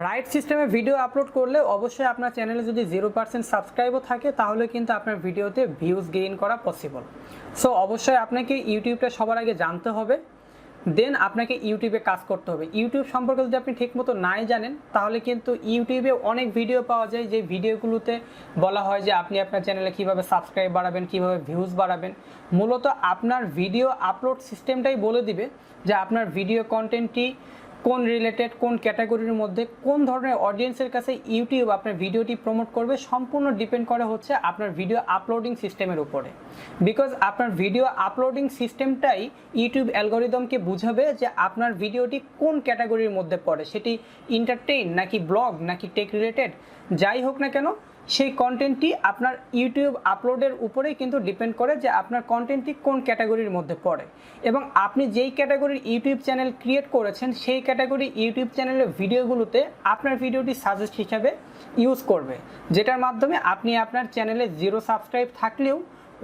Right সিস্টেমে video upload করলে অবশ্যই আপনার চ্যানেলে যদি জিরো পার্সেন্ট সাবস্ক্রাইবও থাকে, তাহলে কিন্তু আপনার ভিডিওতে ভিউজ গেইন করা পসিবল সো অবশ্যই আপনাকে ইউটিউবটা সবার আগে জানতে হবে দেন আপনাকে ইউটিউবে কাজ করতে হবে। ইউটিউব সম্পর্কে যদি আপনি ঠিকমতো নাই জানেন, তাহলে কিন্তু ইউটিউবে অনেক ভিডিও পাওয়া যায়, যে ভিডিওগুলোতে বলা হয় যে আপনি আপনার চ্যানেলে কীভাবে সাবস্ক্রাইব বাড়াবেন, কীভাবে ভিউজ বাড়াবেন। মূলত আপনার ভিডিও আপলোড সিস্টেমটাই বলে দিবে যে আপনার ভিডিও কন্টেন্টটি কোন রিলেটেড কোন ক্যাটাগরির মধ্যে কোন ধরনের অডিয়েন্সের কাছে ইউটিউব আপনার ভিডিওটি প্রমোট করবে সম্পূর্ণ ডিপেন্ড করে হচ্ছে আপনার ভিডিও আপলোডিং সিস্টেমের উপরে। বিকজ আপনার ভিডিও আপলোডিং সিস্টেমটাই ইউটিউব অ্যালগোরিদমকে বুঝাবে যে আপনার ভিডিওটি কোন ক্যাটাগরির মধ্যে পড়ে। সেটি এন্টারটেইন নাকি ব্লগ নাকি টেক রিলেটেড যাই হোক না কেন সেই কন্টেন্টটি আপনার ইউটিউব আপলোডের উপরেই কিন্তু ডিপেন্ড করে যে আপনার কন্টেন্টটি কোন ক্যাটাগরির মধ্যে পড়ে। এবং আপনি যেই ক্যাটাগরির ইউটিউব চ্যানেল ক্রিয়েট করেছেন, সেই ক্যাটাগরি ইউটিউব চ্যানেলের ভিডিওগুলোতে আপনার ভিডিওটি সাজেস্ট হিসাবে ইউজ করবে, যেটার মাধ্যমে আপনি আপনার চ্যানেলে জিরো সাবস্ক্রাইব থাকলেও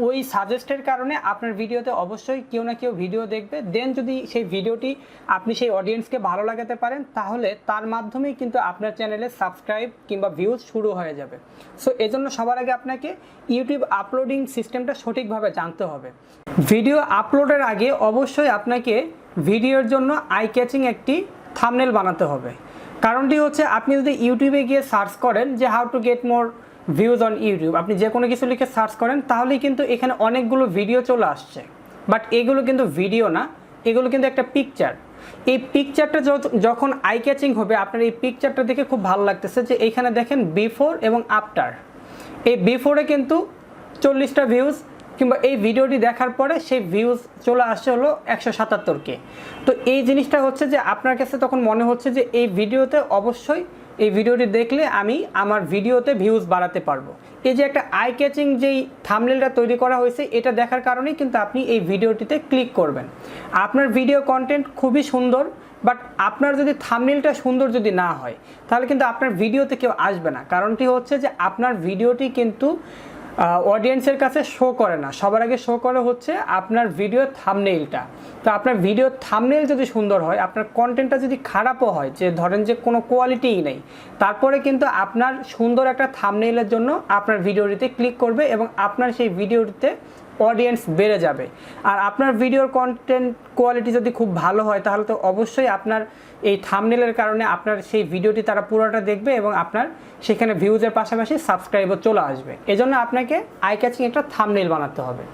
ওই সাজেস্টের কারণে আপনার ভিডিওতে অবশ্যই কেউ না কেউ ভিডিও দেখবে। দেন যদি সেই ভিডিওটি আপনি সেই অডিয়েন্সকে ভালো লাগাতে পারেন, তাহলে তার মাধ্যমেই কিন্তু আপনার চ্যানেলে সাবস্ক্রাইব কিংবা ভিউজ শুরু হয়ে যাবে। সো এজন্য সবার আগে আপনাকে ইউটিউব আপলোডিং সিস্টেমটা সঠিকভাবে জানতে হবে। ভিডিও আপলোডের আগে অবশ্যই আপনাকে ভিডিওর জন্য আই ক্যাচিং একটি থামনেল বানাতে হবে। কারণটি হচ্ছে, আপনি যদি ইউটিউবে গিয়ে সার্চ করেন যে how to get more views on YouTube আপনি যে কোনো কিছু লিখে সার্চ করেন, তাহলেই কিন্তু এখানে অনেকগুলো ভিডিও চলে আসছে। বাট এগুলো কিন্তু ভিডিও না, এগুলো কিন্তু একটা পিকচার এই পিকচারটা যখন আই ক্যাচিং হবে, আপনার এই পিকচারটা দেখে খুব ভালো লাগতেছে যে এইখানে দেখেন বিফোর এবং আফটার এই বিফোরে কিন্তু চল্লিশটা ভিউজ কিংবা এই ভিডিওটি দেখার পরে সেই ভিউজ চলে আসছে হলো একশো সাতাত্তরকে তো এই জিনিসটা হচ্ছে যে আপনার কাছে তখন মনে হচ্ছে যে এই ভিডিওতে অবশ্যই এই ভিডিওটি দেখলে আমি আমার ভিডিওতে ভিউজ বাড়াতে পারব। এই যে একটা আই ক্যাচিং যেই থামলেলটা তৈরি করা হয়েছে, এটা দেখার কারণেই কিন্তু আপনি এই ভিডিওটিতে ক্লিক করবেন। আপনার ভিডিও কন্টেন্ট খুবই সুন্দর বাট আপনার যদি থামনেলটা সুন্দর যদি না হয়, তাহলে কিন্তু আপনার ভিডিওতে কেউ আসবে না। কারণটি হচ্ছে যে আপনার ভিডিওটি কিন্তু অডিয়েন্সের কাছে শো করে না। সবার আগে শো করে হচ্ছে আপনার ভিডিও থামনেইলটা তো আপনার ভিডিও থামনেইল যদি সুন্দর হয়, আপনার কন্টেন্টটা যদি খারাপও হয়, যে ধরেন যে কোনো কোয়ালিটিই নেই, তারপরে কিন্তু আপনার সুন্দর একটা থামনেইলের জন্য আপনার ভিডিওটিতে ক্লিক করবে এবং আপনার সেই ভিডিওটিতে অডিয়েন্স বেড়ে যাবে। আর আপনার ভিডিওর কন্টেন্ট কোয়ালিটি যদি খুব ভালো হয়, তাহলে তো অবশ্যই আপনার এই থামনেলের কারণে আপনার সেই ভিডিওটি তারা পুরোটা দেখবে এবং আপনার সেখানে ভিউজের পাশাপাশি সাবস্ক্রাইবার চলে আসবে। এজন্য আপনাকে আই ক্যাচিং একটা থামনেল বানাতে হবে।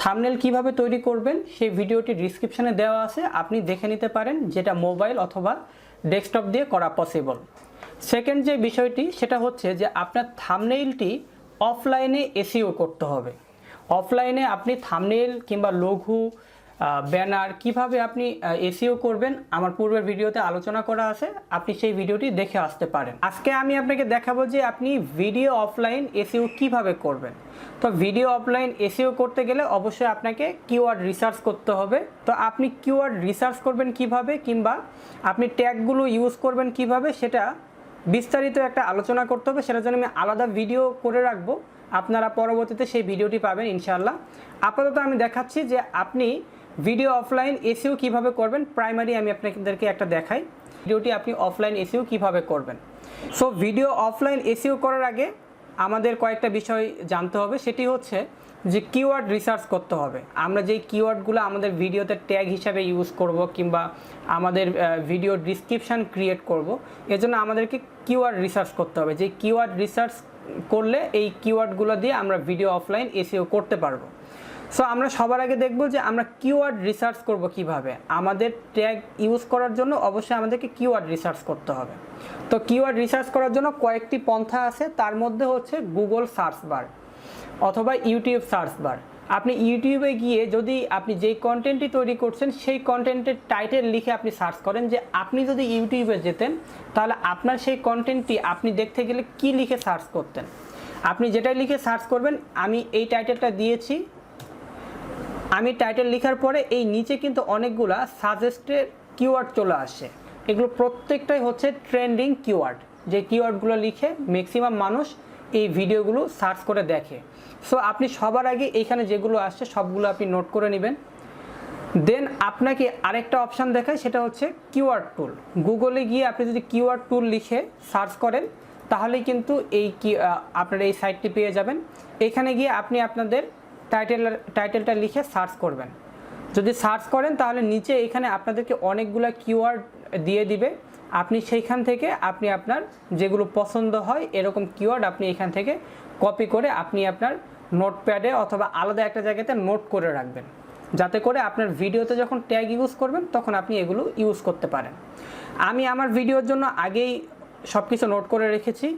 থামনেল কীভাবে তৈরি করবেন, সেই ভিডিওটি ডিসক্রিপশনে দেওয়া আছে। আপনি দেখে নিতে পারেন যেটা মোবাইল অথবা ডেস্কটপ দিয়ে করা পসিবল সেকেন্ড যে বিষয়টি, সেটা হচ্ছে যে আপনার থামনেইলটি অফলাইনে এসিও করতে হবে। অফলাইনে আপনি থামনেল কিংবা লঘু ব্যানার কীভাবে আপনি এসিও করবেন, আমার পূর্বের ভিডিওতে আলোচনা করা আছে, আপনি সেই ভিডিওটি দেখে আসতে পারেন। আজকে আমি আপনাকে দেখাবো যে আপনি ভিডিও অফলাইন এসিও কীভাবে করবেন। তো ভিডিও অফলাইন এসিও করতে গেলে অবশ্যই আপনাকে কিওয়ার্ড রিসার্চ করতে হবে। তো আপনি কিওয়ার্ড রিসার্চ করবেন কীভাবে, কিংবা আপনি ট্যাগগুলো ইউজ করবেন কীভাবে, সেটা বিস্তারিত একটা আলোচনা করতে হবে, সেটার জন্য আমি আলাদা ভিডিও করে রাখব। আপনারা পরবর্তীতে সেই ভিডিওটি পাবেন ইনশাল্লাহ আপাতত আমি দেখাচ্ছি যে আপনি ভিডিও অফলাইন এসিও কীভাবে করবেন প্রাইমারি আমি আপনাদেরকে একটা দেখাই। ভিডিওটি আপনি অফলাইন এসিও কীভাবে করবেন। সো ভিডিও অফলাইন এসিও করার আগে আমাদের কয়েকটা বিষয় জানতে হবে। সেটি হচ্ছে যে কিওয়ার্ড রিসার্চ করতে হবে। আমরা যেই কিওয়ার্ডগুলো আমাদের ভিডিওতে ট্যাগ হিসাবে ইউজ করব কিংবা আমাদের ভিডিও ডিসক্রিপশান ক্রিয়েট করব, এজন্য আমাদেরকে কিওয়ার্ড রিসার্চ করতে হবে। যে কিওয়ার্ড রিসার্চ করলে এই কিওয়ার্ডগুলো দিয়ে আমরা ভিডিও অফলাইন এসিও করতে পারব। সো আমরা সবার আগে দেখব যে আমরা কিওয়ার্ড রিসার্চ করব কীভাবে। আমাদের ট্যাগ ইউজ করার জন্য অবশ্যই আমাদেরকে কিওয়ার্ড রিসার্চ করতে হবে। তো কিওয়ার্ড রিসার্চ করার জন্য কয়েকটি পন্থা আছে, তার মধ্যে হচ্ছে গুগল সার্চ বার অথবা ইউটিউব সার্চ বার আপনি ইউটিউবে গিয়ে যদি আপনি যেই কন্টেন্টটি তৈরি করছেন, সেই কন্টেন্টের টাইটেল লিখে আপনি সার্চ করেন যে, আপনি যদি ইউটিউবে যেতেন, তাহলে আপনার সেই কন্টেন্টটি আপনি দেখতে গেলে কি লিখে সার্চ করতেন? আপনি যেটা লিখে সার্চ করবেন, আমি এই টাইটেলটা দিয়েছি। আমি টাইটেল লেখার পরে এই নিচে কিন্তু অনেকগুলা সাজেস্টেড কিওয়ার্ড চলে আসে। এগুলো প্রত্যেকটাই হচ্ছে ট্রেন্ডিং কিওয়ার্ড যে কিওয়ার্ডগুলো লিখে ম্যাক্সিমাম মানুষ এই ভিডিওগুলো সার্চ করে দেখে। সো আপনি সবার আগে এইখানে যেগুলো আসছে, সবগুলো আপনি নোট করে নেবেন। দেন আপনাকে আরেকটা অপশান দেখায়, সেটা হচ্ছে কিউআর টুল গুগলে গিয়ে আপনি যদি কিউআর টুল লিখে সার্চ করেন, তাহলেই কিন্তু এই কি আপনার এই সাইটটি পেয়ে যাবেন। এখানে গিয়ে আপনি আপনাদের টাইটেল টাইটেলটা লিখে সার্চ করবেন। যদি সার্চ করেন, তাহলে নিচে এখানে আপনাদেরকে অনেকগুলো কিওয়ার্ড দিয়ে দিবে। আপনি সেইখান থেকে আপনি আপনার যেগুলো পছন্দ হয় এরকম কিওয়ার্ড আপনি এখান থেকে কপি করে আপনি আপনার নোটপ্যাডে অথবা আলাদা একটা জায়গাতে নোট করে রাখবেন। যাতে করে আপনার ভিডিওতে যখন ট্যাগ ইউজ করবেন, তখন আপনি এগুলো ইউজ করতে পারেন। আমি আমার ভিডিওর জন্য আগেই সব কিছু নোট করে রেখেছি।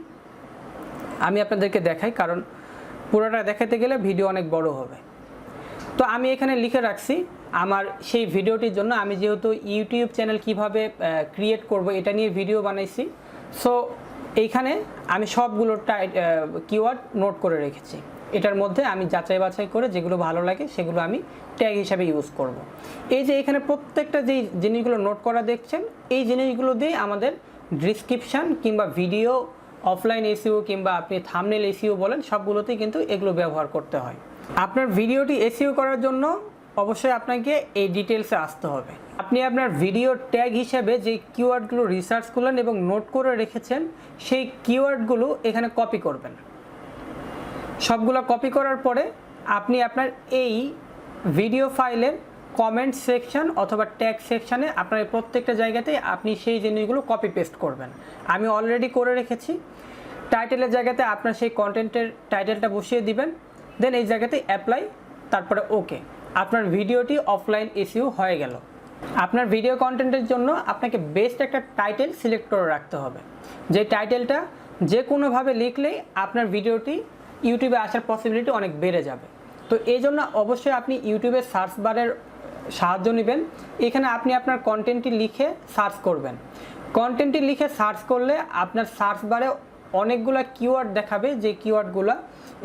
আমি আপনাদেরকে দেখাই, কারণ পুরোটা দেখাতে গেলে ভিডিও অনেক বড় হবে। তো আমি এখানে লিখে রাখছি আমার সেই ভিডিওটির জন্য আমি যেহেতু ইউটিউব চ্যানেল কীভাবে ক্রিয়েট করব এটা নিয়ে ভিডিও বানাইছি। সো এইখানে আমি সবগুলো কিওয়ার্ড নোট করে রেখেছি। এটার মধ্যে আমি যাচাই বাছাই করে যেগুলো ভালো লাগে সেগুলো আমি ট্যাগ হিসাবে ইউজ করব। এই যে এখানে প্রত্যেকটা যেই জিনিসগুলো নোট করা দেখছেন, এই জিনিসগুলো দিয়ে আমাদের ডিসক্রিপশান কিংবা ভিডিও অফলাইন এসিও কিংবা আপনি থামনেল এসিও বলেন, সবগুলোতেই কিন্তু এগুলো ব্যবহার করতে হয়। আপনার ভিডিওটি এসিও করার জন্য অবশ্যই আপনাকে এই ডিটেলসে আসতে হবে। আপনি আপনার ভিডিও ট্যাগ হিসেবে যে কিওয়ার্ডগুলো রিসার্চ করলেন এবং নোট করে রেখেছেন, সেই কিওয়ার্ডগুলো এখানে কপি করবেন। সবগুলো কপি করার পরে আপনি আপনার এই ভিডিও ফাইলের কমেন্ট সেকশন অথবা ট্যাগ সেকশানে আপনার প্রত্যেকটা জায়গাতেই আপনি সেই জিনিসগুলো কপি পেস্ট করবেন। আমি অলরেডি করে রেখেছি। টাইটেলের জায়গাতে আপনার সেই কন্টেন্টের টাইটেলটা বসিয়ে দিবেন। দেন এই জায়গাতে অ্যাপ্লাই তারপরে ওকে আপনার ভিডিওটি অফলাইন এসিও হয়ে গেল। আপনার ভিডিও কন্টেন্টের জন্য আপনাকে বেস্ট একটা টাইটেল সিলেক্ট করে রাখতে হবে। যে টাইটেলটা যে কোনোভাবে লিখলেই আপনার ভিডিওটি ইউটিউবে আসার পসিবিলিটি অনেক বেড়ে যাবে। তো এই জন্য অবশ্যই আপনি ইউটিউবের সার্চ বারের সাহায্য নেবেন। এখানে আপনি আপনার কন্টেন্টটি লিখে সার্চ করবেন। কন্টেন্টটি লিখে সার্চ করলে আপনার সার্চ বারে অনেকগুলো কিওয়ার্ড দেখাবে। যে কিওয়ার্ডগুলো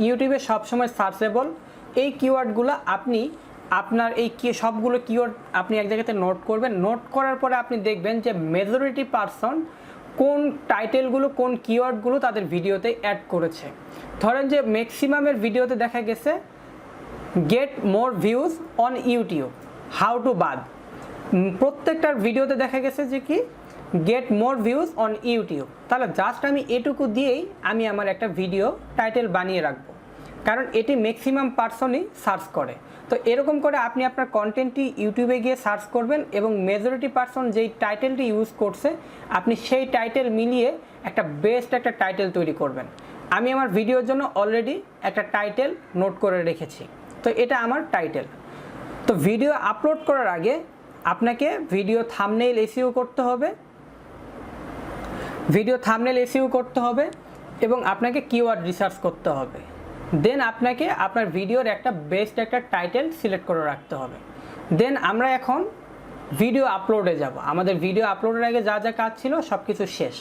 ইউটিউবে সবসময় সার্চেবল এই কিওয়ার্ডগুলো আপনি আপনার এই কি সবগুলো কিওয়ার্ড আপনি এক জায়গাতে নোট করবেন। নোট করার পরে আপনি দেখবেন যে মেজরিটি পারসন কোন টাইটেলগুলো কোন কিওয়ার্ডগুলো তাদের ভিডিওতে অ্যাড করেছে। ধরেন যে ম্যাক্সিমামের ভিডিওতে দেখা গেছে get more views on YouTube how to বাদ প্রত্যেকটার ভিডিওতে দেখা গেছে যে কি get more views on YouTube তাহলে জাস্ট আমি এটুকু দিয়েই আমি আমার একটা ভিডিও টাইটেল বানিয়ে রাখব। কারণ এটি ম্যাক্সিমাম পার্সনই সার্চ করে। তো এরকম করে আপনি আপনার কন্টেন্টটি ইউটিউবে গিয়ে সার্চ করবেন এবং মেজরিটি পার্সন যেই টাইটেলটি ইউজ করছে, আপনি সেই টাইটেল মিলিয়ে একটা বেস্ট একটা টাইটেল তৈরি করবেন। আমি আমার ভিডিওর জন্য অলরেডি একটা টাইটেল নোট করে রেখেছি। তো এটা আমার টাইটেল তো ভিডিও আপলোড করার আগে আপনাকে ভিডিও থামনেইল এসিও করতে হবে। ভিডিও থামনেল এসিও করতে হবে এবং আপনাকে কিওয়ার্ড রিসার্চ করতে হবে। দেন আপনাকে আপনার ভিডিওর একটা বেস্ট একটা টাইটেল সিলেক্ট করে রাখতে হবে। দেন আমরা এখন ভিডিও আপলোডে যাব। আমাদের ভিডিও আপলোডের আগে যা যা কাজ ছিল সব কিছু শেষ।